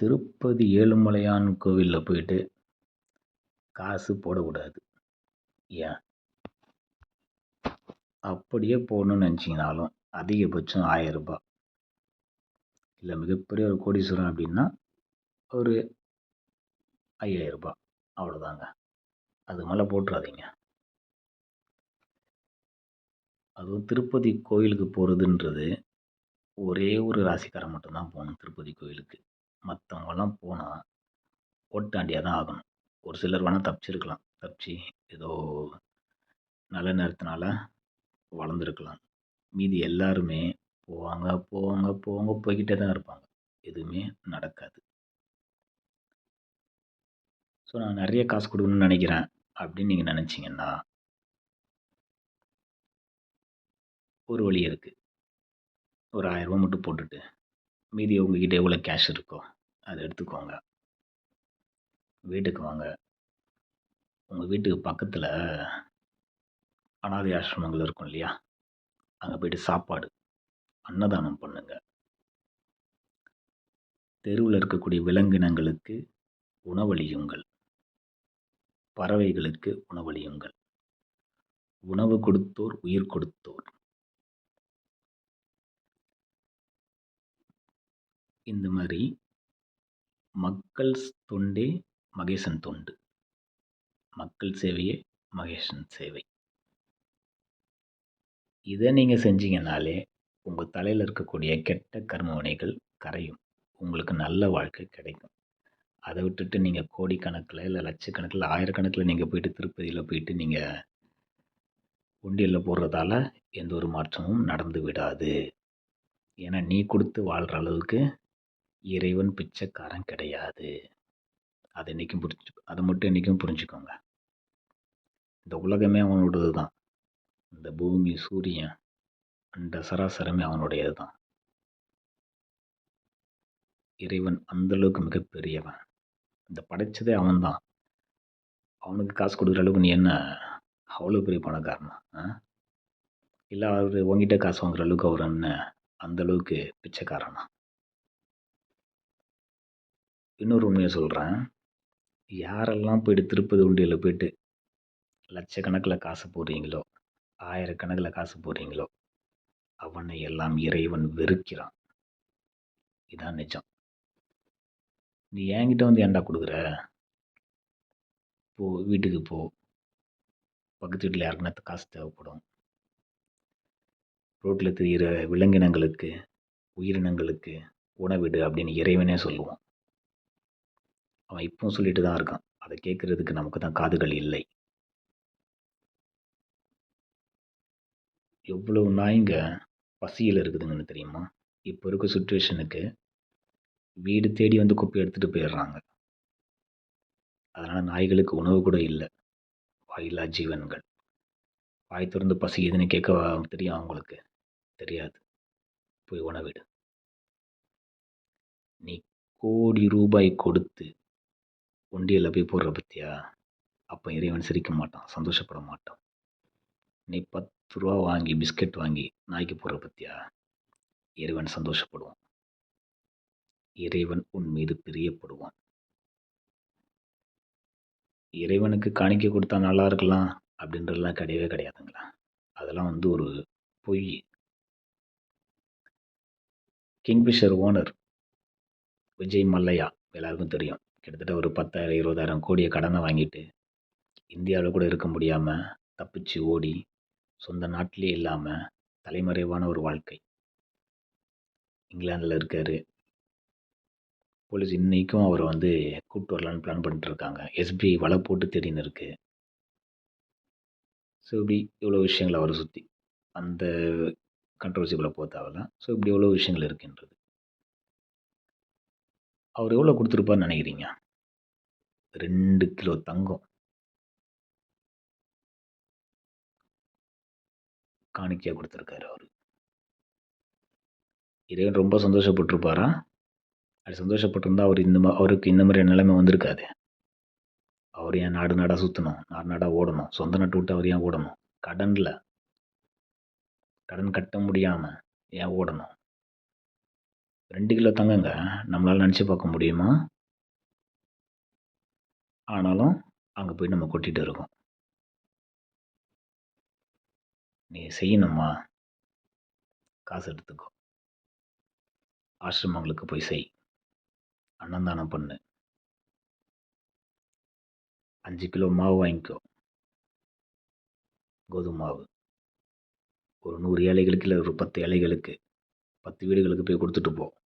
திருப்பதி ஏழுமலையான் கோவிலில் போய்ட்டு காசு போடக்கூடாது. ஏன்? அப்படியே போடணும்னு நினச்சிங்கனாலும் அதிகபட்சம் ஆயரரூபா இல்லை மிகப்பெரிய ஒரு கோடீஸ்வரன் அப்படின்னா ஒரு ஐயாயிரரூபா அவ்வளோதாங்க அது மேலே போட்டுறாதீங்க. அதுவும் திருப்பதி கோயிலுக்கு போகிறதுன்றது ஒரே ஒரு ராசிக்காரன் மட்டும்தான் போகணும் திருப்பதி கோயிலுக்கு. மற்றவங்கலாம் போனால் ஓட்டாண்டியாக தான் ஆகணும். ஒரு சிலர் வேணால் தப்பிச்சிருக்கலாம். தப்பிச்சு ஏதோ நல்ல நேரத்தினால வளர்ந்துருக்கலாம். மீதி எல்லாருமே போவாங்க போவாங்க போவாங்க போய்கிட்டே தான் இருப்பாங்க. எதுவுமே நடக்காது. ஸோ நான் நிறைய காசு கொடுக்கணும்னு நினைக்கிறேன். அப்படின்னு நீங்கள் நினச்சிங்கன்னா ஒரு வழி இருக்குது ஒரு ஆயரூபா மட்டும் போட்டுட்டு மீதி உங்ககிட்ட எவ்வளோ கேஷ் இருக்கோ அதை எடுத்துக்கோங்க வீட்டுக்கு வாங்க. உங்கள் வீட்டுக்கு பக்கத்தில் அனாதை ஆசிரமங்கள் இருக்கும் இல்லையா? அங்கே போய்ட்டு சாப்பாடு அன்னதானம் பண்ணுங்க. தெருவில் இருக்கக்கூடிய விலங்கினங்களுக்கு உணவளியுங்கள். பறவைகளுக்கு உணவளியுங்கள். உணவு கொடுத்தோர் உயிர் கொடுத்தோர். இந்த மாதிரி மக்கள் தொண்டே மகேசன் தொண்டு. மக்கள் சேவையே மகேசன் சேவை. இதை நீங்கள் செஞ்சீங்கனாலே உங்கள் தலையில் இருக்கக்கூடிய கெட்ட கர்மவினைகள் கரையும். உங்களுக்கு நல்ல வாழ்க்கை கிடைக்கும். அதை விட்டுட்டு நீங்கள் கோடிக்கணக்கில் இல்லை லட்சக்கணக்கில் ஆயிரக்கணக்கில் நீங்கள் போயிட்டு திருப்பதியில் போயிட்டு நீங்கள் உண்டியலில் போடுறதால எந்த ஒரு மாற்றமும் நடந்து விடாது. ஏன்னா நீ கொடுத்து வாழ்கிற அளவுக்கு இறைவன் பிச்சைக்காரன் கிடையாது. அதை என்றைக்கும் புரிஞ்சு அதை மட்டும் என்றைக்கும் புரிஞ்சுக்கோங்க. இந்த உலகமே அவனோடது தான் இந்த பூமி சூரியன் அந்த சராசரமே அவனுடையது தான் இறைவன் அந்தளவுக்கு மிகப்பெரியவன் இந்த படைச்சதே அவன்தான். அவனுக்கு காசு கொடுக்குற அளவுக்கு நீ என்ன அவ்வளோ பெரிய பணக்காரனா இல்லை அவர் உங்ககிட்ட காசு வாங்குற அளவுக்கு அவர் என்ன அந்தளவுக்கு பிச்சைக்காரனா? இன்னொரு உண்மையை சொல்கிறேன் யாரெல்லாம் போய்ட்டு திருப்பதி உண்டியலில் போய்ட்டு லட்சக்கணக்கில் காசு போடுறீங்களோ ஆயிரக்கணக்கில் காசு போடுறீங்களோ அவனை எல்லாம் இறைவன் வெறுக்கிறான். இதான் நிஜம். நீ என்கிட்ட வந்து ஏன்டா கொடுக்குற? போ வீட்டுக்கு போ. பக்கத்து வீட்டில் யாருக்குன்னா காசு தேவைப்படும். ரோட்டில் தெரிகிற விலங்கினங்களுக்கு உயிரினங்களுக்கு உணவிடு அப்படின்னு இறைவனே சொல்லுவோம் அவன் இப்பவும் சொல்லிட்டு தான் இருக்கான். அதை கேட்குறதுக்கு நமக்கு தான் காதுகள் இல்லை. எவ்வளவு நாய்ங்க பசியில் இருக்குதுங்கன்னு தெரியுமா? இப்போ இருக்க சுச்சுவேஷனுக்கு வீடு தேடி வந்து குப்பை எடுத்துகிட்டு போயிடுறாங்க. அதனால் நாய்களுக்கு உணவு கூட இல்லை. வாயில்லா ஜீவன்கள். வாய் திறந்து பசி எதுன்னு கேட்க தெரியும் அவங்களுக்கு. தெரியாது. போய் உணவிடு. நீ கோடி ரூபாய் கொடுத்து உண்டியலில் போய் போடுற பற்றியா அப்போ இறைவன் சிரிக்க மாட்டான் சந்தோஷப்பட மாட்டான். நீ பத்து ரூபா வாங்கி பிஸ்கட் வாங்கி நாய்க்கு போடுற பற்றியா இறைவன் சந்தோஷப்படுவான். இறைவன் உன் மீது பிரியப்படுவான். இறைவனுக்கு காணிக்க கொடுத்தா நல்லா இருக்கலாம் அப்படின்றதுலாம் கிடையவே கிடையாதுங்களா? அதெல்லாம் வந்து ஒரு பொய். Kingfisher owner Vijay Mallya? எல்லாருக்கும் தெரியும். கிட்டத்தட்ட ஒரு பத்தாயிரம் இருபதாயிரம் கோடியை கடனை வாங்கிட்டு இந்தியாவில் கூட இருக்க முடியாமல் தப்பிச்சு ஓடி சொந்த நாட்டிலே இல்லாமல் தலைமறைவான ஒரு வாழ்க்கை. இங்கிலாந்தில் இருக்கார். போலீஸ் இன்றைக்கும் அவரை வந்து கூப்பிட்டு வரலான்னு பிளான் பண்ணிட்டுருக்காங்க. எஸ்பிஐ வலை போட்டு தேடின்னு இருக்கு. ஸோ இப்படி இவ்வளோ விஷயங்கள் அவரை சுற்றி அந்த கண்ட்ரவர்சிக்குள்ளே போக தேவையில்ல ஸோ இப்படி எவ்வளோ விஷயங்கள் இருக்கின்றது. அவர் எவ்வளோ கொடுத்துருப்பார்னு நினைக்கிறீங்க? ரெண்டு கிலோ தங்கம். காணிக்கையாக கொடுத்துருக்காரு அவர். இறைவன் ரொம்ப சந்தோஷப்பட்டிருப்பாரா? அப்படி சந்தோஷப்பட்டிருந்தா அவர் இந்த மா அவருக்கு இந்த மாதிரி நிலைமை வந்திருக்காது. அவர் ஏன் நாடு நாடாக சுற்றணும் நாடு நாடாக ஓடணும் சொந்த நாட்டை விட்டு அவர் ஏன் ஓடணும்? கடனில். கடன் கட்ட முடியாமல் ஏன் ஓடணும்? ரெண்டு கிலோ தங்கங்க. நம்மளால் நினச்சி பார்க்க முடியுமா? ஆனாலும் அங்கே போய் நம்ம கொட்டிகிட்டு இருக்கோம். நீ செய்யணுமா காசு எடுத்துக்கோ. ஆசிரமங்களுக்கு போய் செய். அன்னதானம் பண்ணு. அஞ்சு கிலோ மாவு வாங்கிக்கோ. கோதுமை மாவு. ஒரு நூறு ஏழைகளுக்கு இல்லை ஒரு பத்து ஏழைகளுக்கு. பத்து வீடுகளுக்கு போய் கொடுத்துட்டு போ.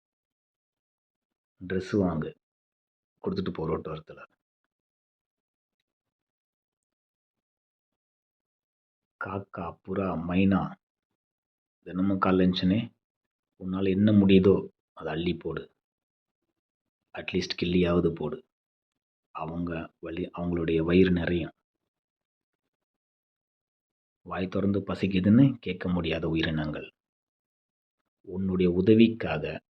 ட்ரெஸ்ஸு வாங்கு. கொடுத்துட்டு போகிறோட்டு வரத்தில் காக்கா புறா மைனா. தினமும் காலைல உன்னால் என்ன முடியுதோ அதை அள்ளி போடு. அட்லீஸ்ட் கிள்ளியாவது போடு. அவங்க வலி அவங்களுடைய வயிறு நிறையும். வாய் திறந்து பசிக்குதுன்னு கேட்க முடியாத உயிரினங்கள். உன்னுடைய உதவிக்காக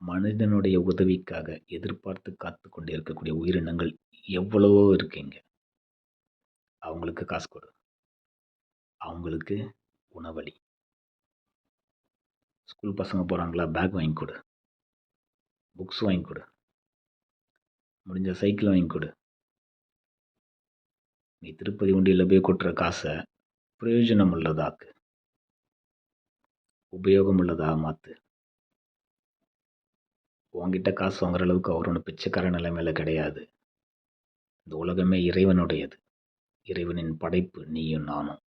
மனிதனுடைய உதவிக்காக எதிர்பார்த்து காத்து கொண்டு இருக்கக்கூடிய உயிரினங்கள் எவ்வளவோ இருக்குங்க. அவங்களுக்கு காசு கொடு. அவங்களுக்கு உணவளி ஸ்கூல் பசங்க போகிறாங்களா பேக் வாங்கி கொடு. புக்ஸ் வாங்கி கொடு. முடிஞ்ச சைக்கிள் வாங்கி கொடு. நீ திருப்பதி உண்டியில் போய் கொட்டுற காசை பிரயோஜனம் உள்ளதாக்கு உபயோகம் உள்ளதாக மாற்று உங்ககிட்ட காசு வாங்குற அளவுக்கு அவர் ஒன்று பிச்சைக்கார நிலைமையில கிடையாது. இந்த உலகமே இறைவனுடையது. இறைவனின் படைப்பு நீயும் நானும்.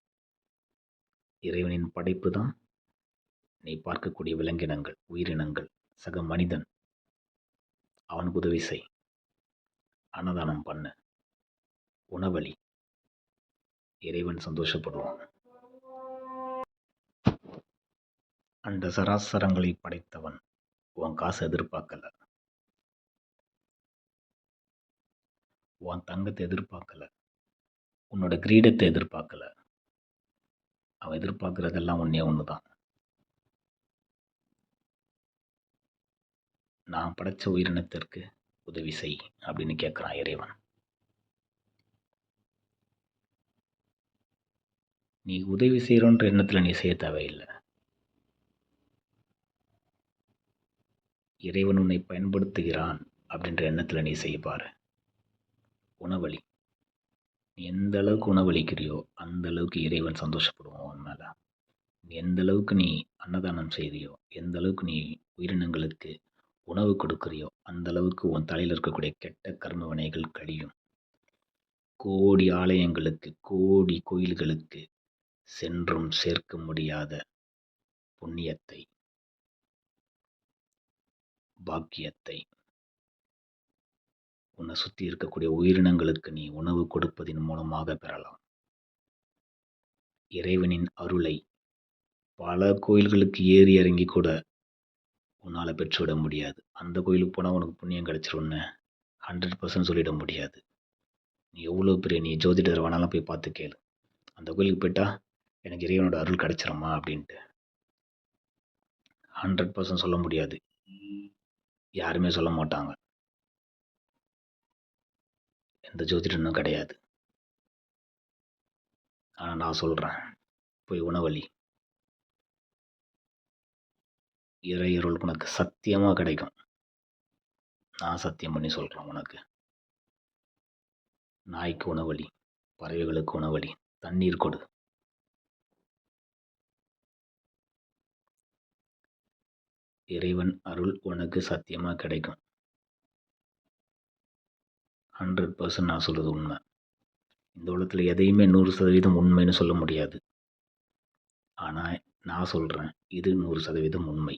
இறைவனின் படைப்பு தான் நீ பார்க்கக்கூடிய விலங்கினங்கள் உயிரினங்கள் சக மனிதன். அவனுக்கு உதவி செய். அன்னதானம் பண்ணு. உணவளி இறைவன் சந்தோஷப்படுவான். அந்த சராசரங்களை படைத்தவன் உன் காசு எதிர்பார்க்கல. உன் தங்கத்தை எதிர்பார்க்கல. உன்னோட கிரீடத்தை எதிர்பார்க்கல. அவன் எதிர்பார்க்கறதெல்லாம் ஒன்றே ஒன்று தான் நான் படைத்த உயிரினத்திற்கு உதவி செய் அப்படின்னு கேட்குறான் இறைவன். நீ உதவி செய்கிறோன்ற எண்ணத்தில் நீ செய்ய தேவையில்லை. இறைவன் உன்னை பயன்படுத்துகிறான் அப்படின்ற எண்ணத்தில் நீ செய்யப்பாரு உணவளி. நீ எந்த அளவுக்கு உணவளிக்கிறியோ அந்த அளவுக்கு இறைவன் சந்தோஷப்படுவான் உன் மேலே. நீ எந்த அளவுக்கு நீ அன்னதானம் செய்கிறியோ எந்த அளவுக்கு நீ உயிரினங்களுக்கு உணவு கொடுக்குறியோ அந்த அளவுக்கு உன் தலையில் இருக்கக்கூடிய கெட்ட கர்ம வினைகள் கழியும். கோடி ஆலயங்களுக்கு கோடி கோயில்களுக்கு சென்றும் சேர்க்க முடியாத புண்ணியத்தை பாக்கியத்தை. உன்னை சுற்றி இருக்கக்கூடிய உயிரினங்களுக்கு நீ உணவு கொடுப்பதின் மூலமாக பெறலாம். இறைவனின் அருளை பல கோயில்களுக்கு ஏறி இறங்கி கூட உன்னால் பெற்றுவிட முடியாது. அந்த கோயிலுக்கு போனால் உனக்கு புண்ணியம் கிடச்சிரும்னு ஹண்ட்ரட் பர்சன்ட் சொல்லிட முடியாது. நீ எவ்வளோ பெரிய நீ ஜோதிடர் வேணாலும் போய் பார்த்து கேளு. அந்த கோயிலுக்கு போயிட்டா எனக்கு இறைவனோட அருள் கிடச்சிருமா அப்படின்ட்டு ஹண்ட்ரட் பர்சன்ட் சொல்ல முடியாது. யாருமே சொல்ல மாட்டாங்க. எந்த ஜோதிடனும் கிடையாது. ஆனால் நான் சொல்கிறேன் போய் உணவழி. இறையருள் உனக்கு சத்தியமாக கிடைக்கும். நான் சத்தியம் பண்ணி சொல்கிறேன் உனக்கு. நாய்க்கு உணவலி பறவைகளுக்கு உணவலி தண்ணீர் கொடு. இறைவன் அருள் உனக்கு சத்தியமாக கிடைக்கும். ஹண்ட்ரட் பர்சன்ட் நான் சொல்கிறது உண்மை. இந்த உலகத்தில் எதையுமே நூறு சதவீதம் உண்மைன்னு சொல்ல முடியாது. ஆனால் நான் சொல்கிறேன் இது நூறு சதவீதம் உண்மை.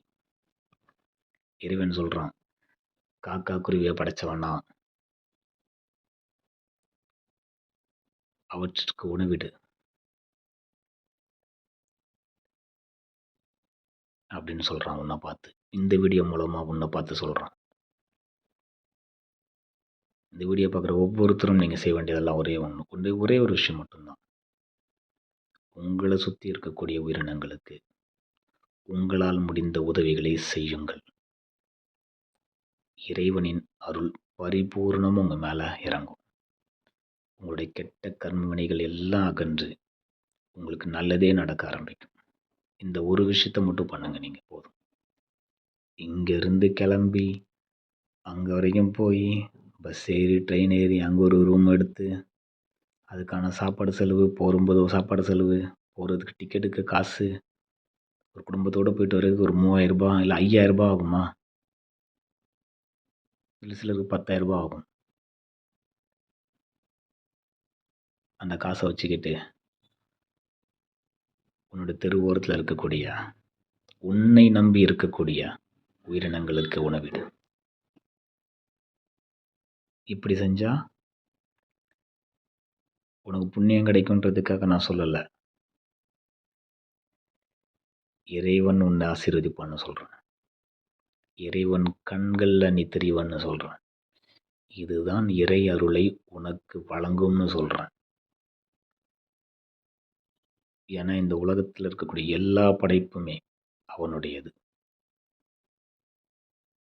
இறைவன் சொல்கிறான் காக்கா குருவியை படைச்சவனா அவற்றிற்கு உணவிடு அப்படின்னு சொல்கிறான் உன்னை பார்த்து. இந்த வீடியோ மூலமாக உன்னை பார்த்து சொல்கிறான் இந்த வீடியோ பார்க்குற ஒவ்வொருத்தரும் நீங்கள் செய்ய வேண்டியதெல்லாம் ஒரே ஒன்று கொண்டு ஒரே ஒரு விஷயம் மட்டும்தான். உங்களை சுற்றி இருக்கக்கூடிய உயிரினங்களுக்கு உங்களால் முடிந்த உதவிகளை செய்யுங்கள். இறைவனின் அருள் பரிபூர்ணமும் உங்கள் மேலே இறங்கும். உங்களுடைய கெட்ட கர்மவினைகள் எல்லாம் அகன்று உங்களுக்கு நல்லதே நடக்க ஆரம்பிக்கும். இந்த ஒரு விஷயத்தை மட்டும் பண்ணுங்கள் நீங்கள் போதும். இங்கேருந்து கிளம்பி அங்கே வரைக்கும் போய் பஸ் ஏறி ட்ரெயின் ஏறி அங்கே ஒரு ரூம் எடுத்து அதுக்கான சாப்பாடு செலவு போகும்போது சாப்பாடு செலவு போகிறதுக்கு டிக்கெட்டுக்கு காசு ஒரு குடும்பத்தோடு போயிட்டு வர்றதுக்கு ஒரு மூவாயிரரூபா இல்லை ஐயாயிரரூபா ஆகுமா? இல்லை சிலருக்கு பத்தாயிரரூபா ஆகும். அந்த காசை வச்சுக்கிட்டு உன்னோட தெரு ஓரத்தில் இருக்கக்கூடிய உன்னை நம்பி இருக்கக்கூடிய உயிரினங்களுக்கு உணவிடு. இப்படி செஞ்சா உனக்கு புண்ணியம் கிடைக்குன்றதுக்காக நான் சொல்லலை. இறைவன் உன்னை ஆசீர்வதிப்பான்னு சொல்கிறேன் இறைவன் கண்களில் நீ தெரிவன்னு சொல்கிறேன் இதுதான் இறை அருளை உனக்கு வழங்கும்னு சொல்கிறேன் ஏன்னா இந்த உலகத்தில் இருக்கக்கூடிய எல்லா படைப்புமே அவனுடையது.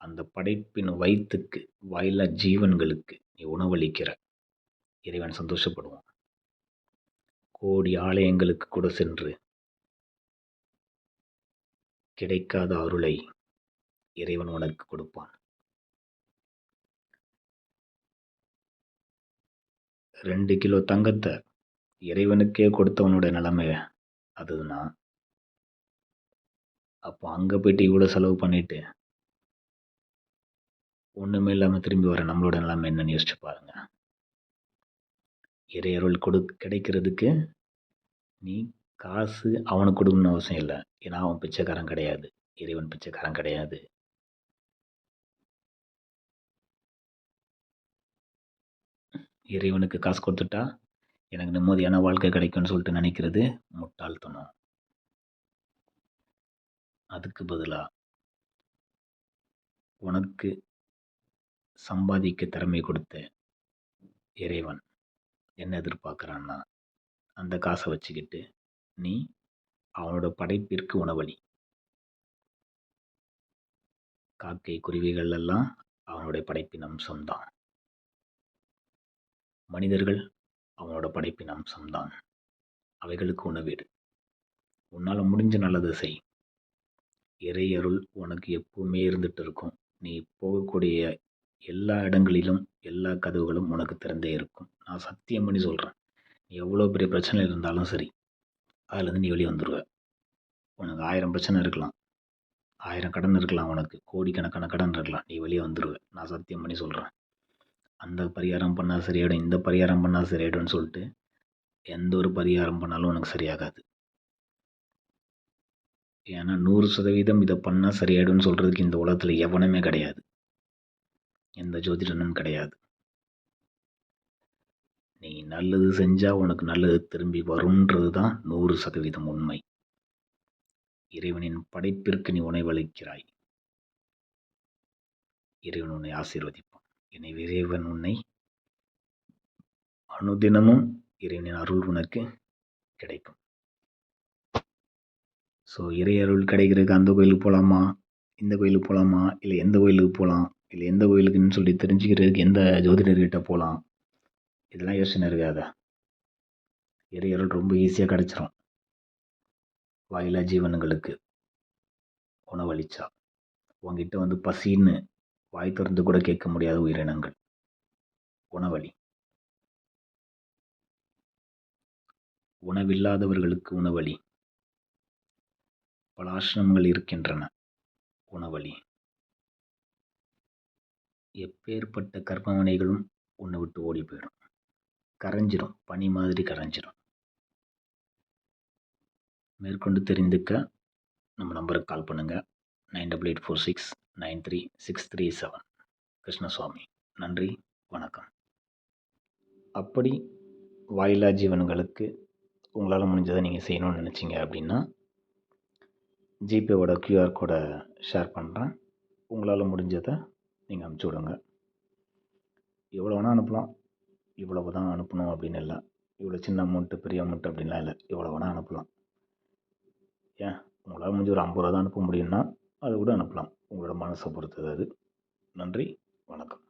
அந்த படைப்பின் வயிற்றுக்கு வாயிலா ஜீவன்களுக்கு நீ உணவளிக்கிற. இறைவன் சந்தோஷப்படுவான். கோடி ஆலயங்களுக்கு கூட சென்று கிடைக்காத அருளை இறைவன் உனக்கு கொடுப்பான். ரெண்டு கிலோ தங்கத்தை இறைவனுக்கே கொடுத்தவனோட நிலைமை அதுனா அப்போ அங்கே போயிட்டு இவ்வளோ செலவு பண்ணிட்டு ஒன்றுமே இல்லாமல் திரும்பி வர நம்மளோட நிலைமை என்னன்னு யோசிச்சு பாருங்க. இறையருள் கொடு கிடைக்கிறதுக்கு நீ காசு அவனுக்கு கொடுக்கணும்னு அவசியம் இல்லை. ஏன்னா அவன் பிச்சைக்காரன் கிடையாது. இறைவன் பிச்சைக்காரன் கிடையாது. இறைவனுக்கு காசு கொடுத்துட்டா எனக்கு நிம்மதியான வாழ்க்கை கிடைக்கும்னு சொல்லிட்டு நினைக்கிறது முட்டாள்தனம். அதுக்கு பதிலாக உனக்கு சம்பாதிக்க திறமை கொடுத்த இறைவன். என்ன எதிர்பார்க்குறான்னா அந்த காசை வச்சுக்கிட்டு நீ அவனோட படைப்பிற்கு உணவளி காக்கை குருவிகள் எல்லாம் அவனுடைய படைப்பின் அம்சம்தான். மனிதர்கள் அவனோட படைப்பின் அம்சம்தான். அவைகளுக்கு உணவீடு. உன்னால் முடிஞ்ச நல்லது செய். இறை அருள் உனக்கு எப்பவுமே இருந்துட்டு இருக்கும். நீ போகக்கூடிய எல்லா இடங்களிலும் எல்லா கதவுகளும் உனக்கு திறந்தே இருக்கும். நான் சத்தியம் பண்ணி சொல்கிறேன் நீ எவ்வளோ பெரிய பிரச்சனை இருந்தாலும் சரி அதுலேருந்து நீ வெளியே வந்துடுவ உனக்கு ஆயிரம் பிரச்சனை இருக்கலாம். ஆயிரம் கடன் இருக்கலாம் உனக்கு. கோடிக்கணக்கான கடன் இருக்கலாம். நீ வெளியே வந்துடுவ நான் சத்தியம் பண்ணி சொல்கிறேன் அந்த பரிகாரம் பண்ணால் சரியாயிடும். இந்த பரிகாரம் பண்ணால் சரியாயிடும்னு சொல்லிட்டு எந்த ஒரு பரிகாரம் பண்ணாலும் உனக்கு சரியாகாது. ஏன்னா நூறு சதவீதம் இதை பண்ணால் சரியாயிடும்னு சொல்கிறதுக்கு இந்த உலகத்தில் எவனுமே கிடையாது. எந்த ஜோதிடனும் கிடையாது. நீ நல்லது செஞ்சால் உனக்கு நல்லது திரும்பி வரும்ன்றது தான் நூறு சதவீதம் உண்மை. இறைவனின் படைப்பிற்கு நீ உணவளிக்கிறாய். இறைவன் உன்னை ஆசீர்வதிப்பான். இனி இறைவன் உன்னை அனுதினமும் இறைவனின் அருள் உனக்கு கிடைக்கும். ஸோ இறை அருள் கிடைக்கிறதுக்கு அந்த கோயிலுக்கு போகலாமா இந்த கோயிலுக்கு போகலாமா இல்லை எந்த கோயிலுக்கு போகலாம் இல்லை எந்த கோயிலுக்குன்னு சொல்லி தெரிஞ்சுக்கிறதுக்கு எந்த ஜோதிடர்கிட்ட போகலாம் இதெல்லாம் யோசனை இருக்காத? எரியரல் ரொம்ப ஈஸியாக கிடச்சிரும். வாயிலா ஜீவனுங்களுக்கு உணவளிச்சா. உங்ககிட்ட வந்து பசின்னு வாய் திறந்து கூட கேட்க முடியாத உயிரினங்கள். உணவளி. உணவில்லாதவர்களுக்கு உணவளி. பல ஆசிரமங்கள் இருக்கின்றன. உணவளி. எப்பேற்பட்ட கர்ப்பவனைகளும் உன்னை விட்டு ஓடி போயிடும். கரைஞ்சிரும். பனி மாதிரி கரைஞ்சிரும். மேற்கொண்டு தெரிந்துக்க நம்ம நம்பருக்கு கால் பண்ணுங்கள் nine double eight four six nine three six three seven. Krishnaswamy நன்றி வணக்கம். அப்படி வாயிலா ஜீவன்களுக்கு உங்களால் முடிஞ்சதை நீங்கள் செய்யணும்னு நினச்சிங்க அப்படின்னா ஜிபேவோட க்யூஆர் கோடை ஷேர் பண்ணுறேன் உங்களால் முடிஞ்சதை நீங்கள் அனுப்பிச்சி விடுங்க. எவ்வளோ வேணால் அனுப்பலாம். இவ்வளவு தான் அனுப்பணும் அப்படின்னு இல்லை. இவ்வளோ சின்ன அமௌண்ட்டு பெரிய அமௌண்ட்டு அப்படின்லாம் இல்லை. எவ்வளோ வேணால் அனுப்பலாம். ஏன்? உங்களால் முடிஞ்ச ஒரு ஐம்பது ரூபா தான் அனுப்ப முடியும்னா அது கூட அனுப்பலாம். உங்களோட மனசை பொறுத்தது அது. நன்றி. வணக்கம்.